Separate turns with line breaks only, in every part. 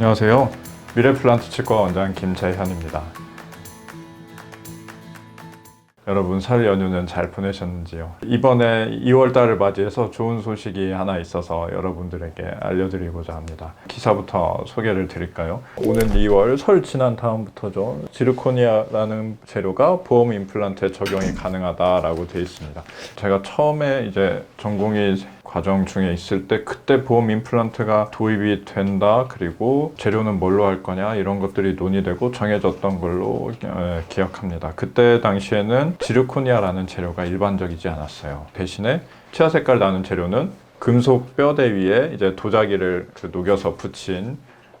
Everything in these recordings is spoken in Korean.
안녕하세요. 미래플란트 치과 원장 김재현입니다. 여러분 설 연휴는 잘 보내셨는지요? 이번에 2월 달을 맞이해서 좋은 소식이 하나 있어서 여러분들에게 알려드리고자 합니다. 기사부터 소개를 드릴까요? 오는 2월 설 지난 다음부터죠. 지르코니아라는 재료가 보험 임플란트에 적용이 가능하다라고 되어 있습니다. 제가 처음에 이제 전공의 과정 중에 있을 때 그때 보험 임플란트가 도입이 된다 그리고 재료는 뭘로 할 거냐 이런 것들이 논의되고 정해졌던 걸로 에, 기억합니다. 그때 당시에는 지르코니아라는 재료가 일반적이지 않았어요. 대신에 치아 색깔 나는 재료는 금속 뼈대 위에 이제 도자기를 그 녹여서 붙인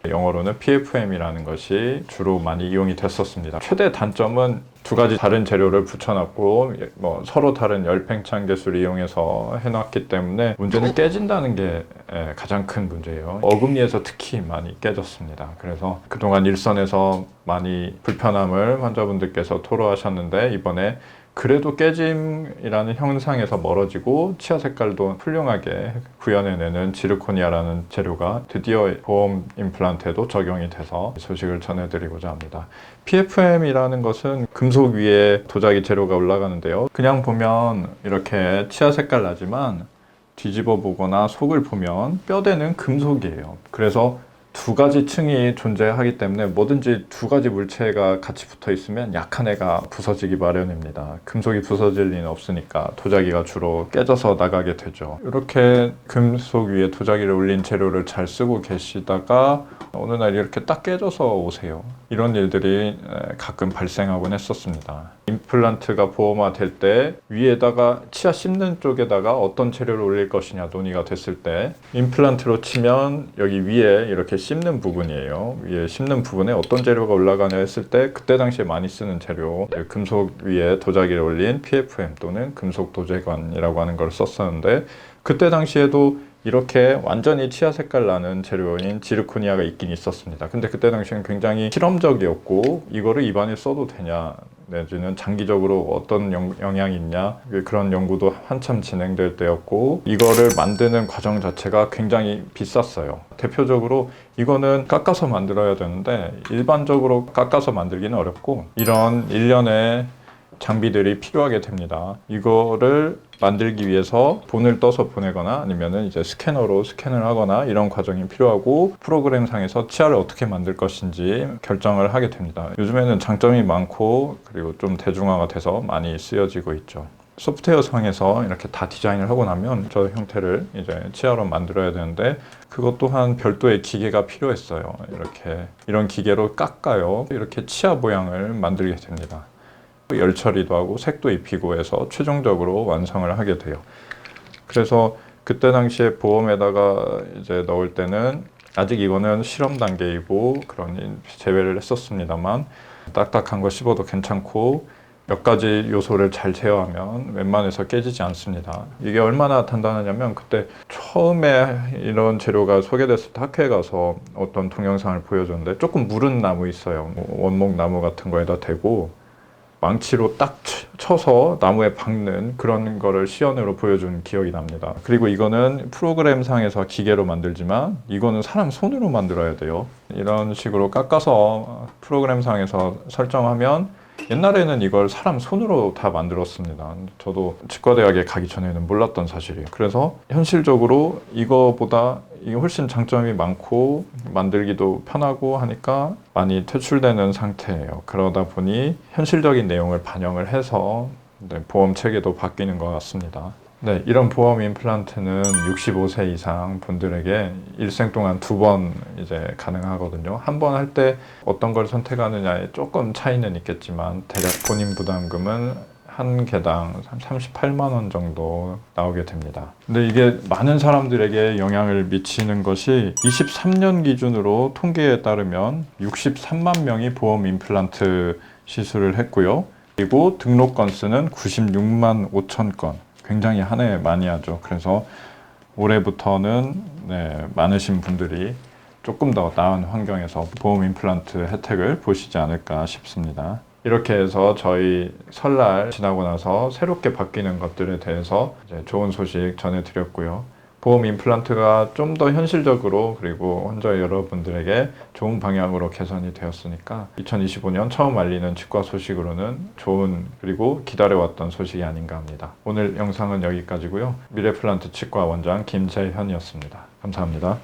영어로는 PFM이라는 것이 주로 많이 이용이 됐었습니다. 최대 단점은 두 가지 다른 재료를 붙여놨고 뭐 서로 다른 열팽창 개수를 이용해서 해놨기 때문에 문제는 깨진다는 게 예, 가장 큰 문제예요. 어금니에서 특히 많이 깨졌습니다. 그래서 그동안 일선에서 많이 불편함을 환자분들께서 토로하셨는데 이번에 그래도 깨짐이라는 현상에서 멀어지고 치아 색깔도 훌륭하게 구현해내는 지르코니아라는 재료가 드디어 보험 임플란트에도 적용이 돼서 소식을 전해드리고자 합니다. PFM이라는 것은 금속 위에 도자기 재료가 올라가는데요. 그냥 보면 이렇게 치아 색깔 나지만 뒤집어 보거나 속을 보면 뼈대는 금속이에요. 그래서 두 가지 층이 존재하기 때문에 뭐든지 두 가지 물체가 같이 붙어 있으면 약한 애가 부서지기 마련입니다. 금속이 부서질 리는 없으니까 도자기가 주로 깨져서 나가게 되죠. 이렇게 금속 위에 도자기를 올린 재료를 잘 쓰고 계시다가 어느 날 이렇게 딱 깨져서 오세요. 이런 일들이 에, 가끔 발생하곤 했었습니다. 임플란트가 보험화 될 때 위에다가 치아 씹는 쪽에다가 어떤 재료를 올릴 것이냐 논의가 됐을 때 임플란트로 치면 여기 위에 이렇게 씹는 부분이에요. 위에 씹는 부분에 어떤 재료가 올라가냐 했을 때 그때 당시에 많이 쓰는 재료 금속 위에 도자기를 올린 PFM 또는 금속 도제관이라고 하는 걸 썼었는데 그때 당시에도 이렇게 완전히 치아 색깔 나는 재료인 지르코니아가 있긴 있었습니다. 근데 그때 당시엔 굉장히 실험적이었고 이거를 입안에 써도 되냐 내지는 장기적으로 어떤 영, 영향이 있냐 그런 연구도 한참 진행될 때였고 이거를 만드는 과정 자체가 굉장히 비쌌어요. 대표적으로 이거는 깎아서 만들어야 되는데 일반적으로 깎아서 만들기는 어렵고 이런 일련의 장비들이 필요하게 됩니다. 이거를 만들기 위해서 본을 떠서 보내거나 아니면은 이제 스캐너로 스캔을 하거나 이런 과정이 필요하고 프로그램 상에서 치아를 어떻게 만들 것인지 결정을 하게 됩니다. 요즘에는 장점이 많고 그리고 좀 대중화가 돼서 많이 쓰여지고 있죠. 소프트웨어 상에서 이렇게 다 디자인을 하고 나면 저 형태를 이제 치아로 만들어야 되는데 그것 또한 별도의 기계가 필요했어요. 이렇게 이런 기계로 깎아요. 이렇게 치아 모양을 만들게 됩니다. 열 처리도 하고 색도 입히고 해서 최종적으로 완성을 하게 돼요. 그래서 그때 당시에 보험에다가 이제 넣을 때는 아직 이거는 실험 단계이고 그런 제외를 했었습니다만 딱딱한 거 씹어도 괜찮고 몇 가지 요소를 잘 제어하면 웬만해서 깨지지 않습니다. 이게 얼마나 단단하냐면 그때 처음에 이런 재료가 소개됐을 때 학회에 가서 어떤 동영상을 보여줬는데 조금 무른 나무 있어요. 뭐 원목 나무 같은 거에다 대고 망치로 딱 쳐- 쳐서 나무에 박는 그런 거를 시연으로 보여준 기억이 납니다. 그리고 이거는 프로그램상에서 기계로 만들지만 이거는 사람 손으로 만들어야 돼요. 이런 식으로 깎아서 프로그램상에서 설정하면 옛날에는 이걸 사람 손으로 다 만들었습니다. 저도 치과대학에 가기 전에는 몰랐던 사실이에요. 그래서 현실적으로 이거보다 이게 훨씬 장점이 많고 만들기도 편하고 하니까 많이 퇴출되는 상태예요. 그러다 보니 현실적인 내용을 반영을 해서 네, 보험 체계도 바뀌는 것 같습니다. 네, 이런 보험 임플란트는 65세 이상 분들에게 일생 동안 두 번 이제 가능하거든요. 한 번 할 때 어떤 걸 선택하느냐에 조금 차이는 있겠지만 대략 본인 부담금은 한 개당 38만 원 정도 나오게 됩니다. 근데 이게 많은 사람들에게 영향을 미치는 것이 23년 기준으로 통계에 따르면 63만 명이 보험 임플란트 시술을 했고요. 그리고 등록 건수는 96만 5천 건. 굉장히 한해 많이 하죠. 그래서 올해부터는 네, 많으신 분들이 조금 더 나은 환경에서 보험 임플란트 혜택을 보시지 않을까 싶습니다. 이렇게 해서 저희 설날 지나고 나서 새롭게 바뀌는 것들에 대해서 좋은 소식 전해드렸고요. 보험 임플란트가 좀 더 현실적으로 그리고 환자 여러분들에게 좋은 방향으로 개선이 되었으니까 2025년 처음 알리는 치과 소식으로는 좋은 그리고 기다려왔던 소식이 아닌가 합니다. 오늘 영상은 여기까지고요. 미래플란트 치과 원장 김재현이었습니다. 감사합니다.